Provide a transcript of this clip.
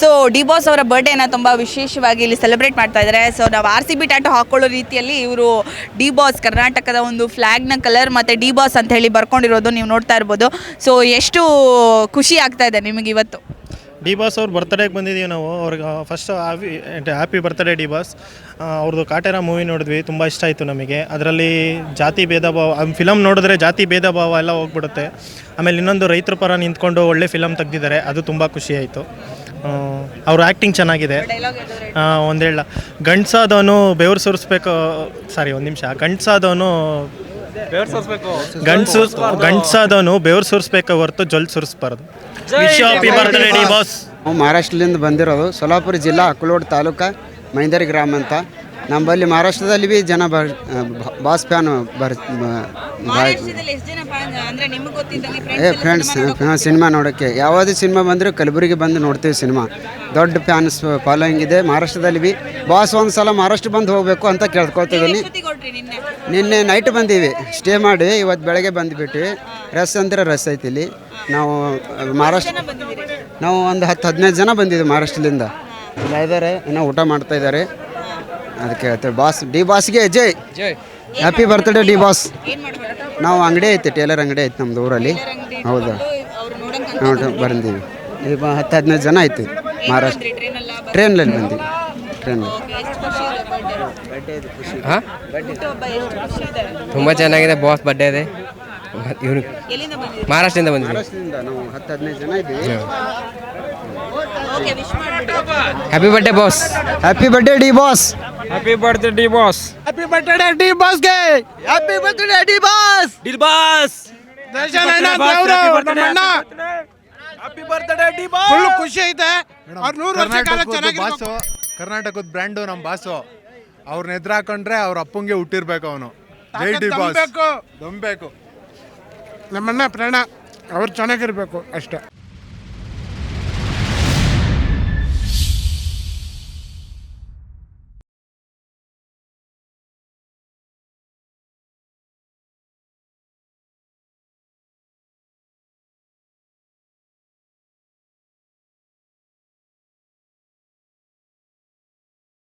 So D boss ಅವರ ಬರ್ಡೇನ ತುಂಬ ವಿಶೇಷವಾಗಿ ಇಲ್ಲಿ ಸೆಲೆಬ್ರೇಟ್ ಮಾಡ್ತಾ ಇದ್ದಾರೆ. ಸೊ ನಾವು ಆರ್ ಸಿ ಬಿ ಟ್ಯಾಟೋ ಹಾಕೊಳ್ಳೋ ರೀತಿಯಲ್ಲಿ ಇವರು ಡಿ ಬಾಸ್ ಕರ್ನಾಟಕದ ಒಂದು ಫ್ಲ್ಯಾಗ್ನ ಕಲರ್ ಮತ್ತು ಡಿ ಬಾಸ್ ಅಂತ ಹೇಳಿ ಬರ್ಕೊಂಡಿರೋದು ನೀವು ನೋಡ್ತಾ ಇರ್ಬೋದು. ಸೊ ಎಷ್ಟು ಖುಷಿ ಆಗ್ತಾ ಇದೆ ನಿಮಗೆ ಇವತ್ತು? ಡಿ ಬಾಸ್ ಅವ್ರ ಬರ್ತಡೇಗೆ ಬಂದಿದ್ದೀವಿ ನಾವು. ಅವ್ರಿಗೆ first happy happy birthday D boss ಅವ್ರದ್ದು ಕಾಟೇರ ಮೂವಿ ನೋಡಿದ್ವಿ, ತುಂಬ ಇಷ್ಟ ಆಯಿತು ನಮಗೆ. ಅದರಲ್ಲಿ ಜಾತಿ ಭೇದ ಭಾವ ಫಿಲಮ್ ನೋಡಿದ್ರೆ ಜಾತಿ ಭೇದ ಭಾವ ಎಲ್ಲ ಹೋಗ್ಬಿಡುತ್ತೆ. ಆಮೇಲೆ ಇನ್ನೊಂದು ರೈತರ ಪರ ನಿಂತ್ಕೊಂಡು ಒಳ್ಳೆ ಫಿಲಮ್ ತೆಗ್ದಿದ್ದಾರೆ, ಅದು ತುಂಬ ಖುಷಿ ಆಯಿತು. ಅವ್ರ ಆ್ಯಕ್ಟಿಂಗ್ ಚೆನ್ನಾಗಿದೆ. ಒಂದು ಹೇಳ. ಗಂಡ್ಸಾದವನು ಬೆವರು ಸುರಿಸ್ಬೇಕು ಸಾರಿ ಒಂದು ನಿಮಿಷ. ಗಂಡ್ಸಾದವನು ಗಂಡ್ಸು ಗಂಡ್ಸಾದವನು ಬೆವರು ಸುರಿಸ್ಬೇಕು ಹೊರತು ಜೊಲ್ ಸುರಿಸ್ಬಾರ್ದು. ಬಾಸ್. ನಾವು ಮಹಾರಾಷ್ಟ್ರದಿಂದ ಬಂದಿರೋದು ಸೋಲಾಪುರ ಜಿಲ್ಲಾ ಅಕ್ಲೋಡ್ ತಾಲೂಕು ಮೈಂದರಿ ಗ್ರಾಮ ಅಂತ. ನಮ್ಮಲ್ಲಿ ಮಹಾರಾಷ್ಟ್ರದಲ್ಲಿ ಭೀ ಜನ ಬರ್ ಬಾಸ್ ಫ್ಯಾನ್ ಬರ್ ಏ ಫ್ರೆಂಡ್ಸ್ ಸಿನಿಮಾ ನೋಡೋಕ್ಕೆ ಯಾವುದೇ ಸಿನಿಮಾ ಬಂದರೂ ಕಲಬುರಗಿ ಬಂದು ನೋಡ್ತೀವಿ ಸಿನಿಮಾ. ದೊಡ್ಡ ಫ್ಯಾನ್ಸ್ ಫಾಲೋಯಿಂಗ್ ಇದೆ. ಮಹಾರಾಷ್ಟ್ರದಲ್ಲಿ ಬಿ ಬಾಸ್ ಒಂದು ಸಲ ಮಹಾರಾಷ್ಟ್ರ ಬಂದು ಹೋಗಬೇಕು ಅಂತ ಕೇಳ್ಕೊತಿದ್ದೀನಿ ನಿನ್ನೆ? ನೈಟ್ ಬಂದೀವಿ. ಸ್ಟೇ ಮಾಡಿ ಇವತ್ತು ಬೆಳಗ್ಗೆ ಬಂದುಬಿಟ್ವಿ. ರಸ್ ಅಂದರೆ ರಸ್ ಐತಿ ಇಲ್ಲಿ. ನಾವು ಮಹಾರಾಷ್ಟ್ರ ನಾವು ಒಂದು ಹತ್ತು ಹದಿನೈದು ಜನ ಬಂದಿದ್ದೀವಿ ಮಹಾರಾಷ್ಟ್ರದಿಂದ. ಇಲ್ಲ ಇದ್ದಾರೆ ಇನ್ನೂ ಊಟ ಮಾಡ್ತಾ ಇದ್ದಾರೆ ಅದಕ್ಕೆ ಹೇಳ್ತೇವೆ. ಬಾಸ್ ಡಿ ಬಾಸ್ಗೆ ಜೈ. ಜೈ. ಹ್ಯಾಪಿ ಬರ್ತ್ಡೇ ಡಿ ಬಾಸ್ ನಾವು ಅಂಗಡಿ ಐತೆ ಟೇಲರ್ ಅಂಗಡಿ ಐತೆ ನಮ್ಮದು ಊರಲ್ಲಿ. ಹೌದಾ. ನೋಡಿ ಬಂದೀವಿ. ಈಗ ಹತ್ತು ಹದಿನೈದು ಜನ ಐತಿ ಮಹಾರಾಷ್ಟ್ರ. ಟ್ರೈನಲ್ಲಿ ಬಂದೀವಿ. ಟ್ರೈನಲ್ಲಿ ಹಾಂ? ತುಂಬ ಚೆನ್ನಾಗಿದೆ ಬಾಸ್ ಬರ್ಡೇ ಇದೆ. ಇವನು ಮಹಾರಾಷ್ಟ್ರದಿಂದ ಬಂದಿದ್ದೀವಿ ಮಹಾರಾಷ್ಟ್ರದಿಂದ ನಾವು ಹತ್ತು ಹದಿನೈದು ಜನ ಇದ್ದೀವಿ. Happy birthday boss happy birthday D boss happy birthday D boss happy birthday D ಬಾಸ್ಗೆ happy birthday D boss Darshan ಅಣ್ಣ ದೇವ್ರು, ನಮ್ಮ ಅಣ್ಣ. ಫುಲ್ ಖುಷಿ ಐತೆ. ಅವ್ರು ನೂರು ವರ್ಷ ಕಾಲ ಚೆನ್ನಾಗಿ. ಬಾಸು ಕರ್ನಾಟಕದ ಬ್ರ್ಯಾಂಡು ನಮ್ಮ ಬಾಸು. ಅವ್ರನ್ನ ಎದುರಾಕೊಂಡ್ರೆ ಅವ್ರ ಅಪ್ಪಂಗೆ ಹುಟ್ಟಿರ್ಬೇಕು ಅವನು. ಜೈ ಡಿ ಬಾಸ್. ನಂಬೇಕು ನಮ್ಮಣ್ಣ ಪ್ರಾಣ ಅವ್ರು ಚೆನ್ನಾಗಿರ್ಬೇಕು ಅಷ್ಟೇ.